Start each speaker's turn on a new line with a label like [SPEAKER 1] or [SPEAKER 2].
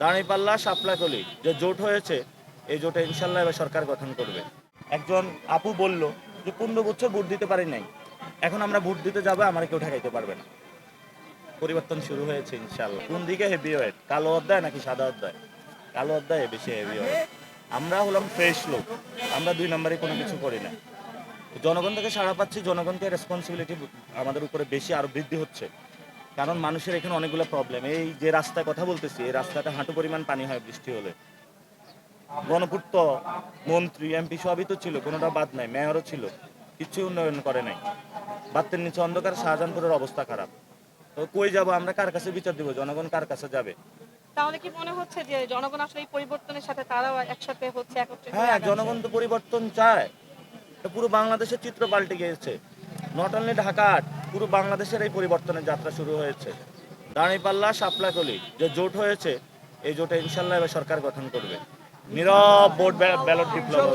[SPEAKER 1] দাঁড়িপাল্লা সাপলাকলি, যে জোট হয়েছে, এই জোটে ইনশাল্লাহ এবার সরকার গঠন করবে। একজন আপু বলল যে, পনেরো বছর ভোট দিতে পারি নাই। এখন আমরা ভোট দিতে যাব, আমার কেউ ঠেকাইতে পারবে না। পরিবর্তন শুরু হয়েছে ইনশাল্লাহ। কোন দিকে হেভি ওয়েট কালো অধ্যায় নাকি সাদা অধ্যায়? কালো অধ্যায় বেশি হেভি ওয়েট আমরা হলাম ফ্রেশ লোক। আমরা দুই নম্বরে কোনো কিছু করি না। জনগণ থেকে সাড়া পাচ্ছি, জনগণকে রেসপন্সিবিলিটি আমাদের উপরে বেশি আরও বৃদ্ধি হচ্ছে। কারণ মানুষের এখানে অনেকগুলো প্রবলেম এই যে রাস্তায় কথা বলতেছি এই রাস্তাটা হাঁটু পরিমাণ পানি হয় বৃষ্টি হলে। গণপূর্ত মন্ত্রী এমপি সবই তো ছিল কোনোটা বাদ নাই মেয়রও ছিল কিছু উন্নয়ন করে নাই। বাত্তের নিচে অন্ধকার শাহজাহানপুরের অবস্থা খারাপ। তো কই যাব আমরা কার কাছে বিচার দিব জনগণ কার কাছে যাবে?
[SPEAKER 2] তাহলে কি মনে হচ্ছে যে জনগণ আসলে এই পরিবর্তনের সাথে তারাও একসাথে হচ্ছে একত্রিত হ্যাঁ
[SPEAKER 1] জনগণ তো পরিবর্তন চায়। পুরো বাংলাদেশের চিত্র পাল্টে গিয়েছে। নট অনলি ঢাকার, পুরো বাংলাদেশের এই পরিবর্তনের যাত্রা শুরু হয়েছে। দাঁড়িপাল্লা সাপলাকলি যে জোট হয়েছে, এই জোটে ইনশাল্লাহ এবার সরকার গঠন করবে। নীরব ভোট ব্যালট বিপ্লব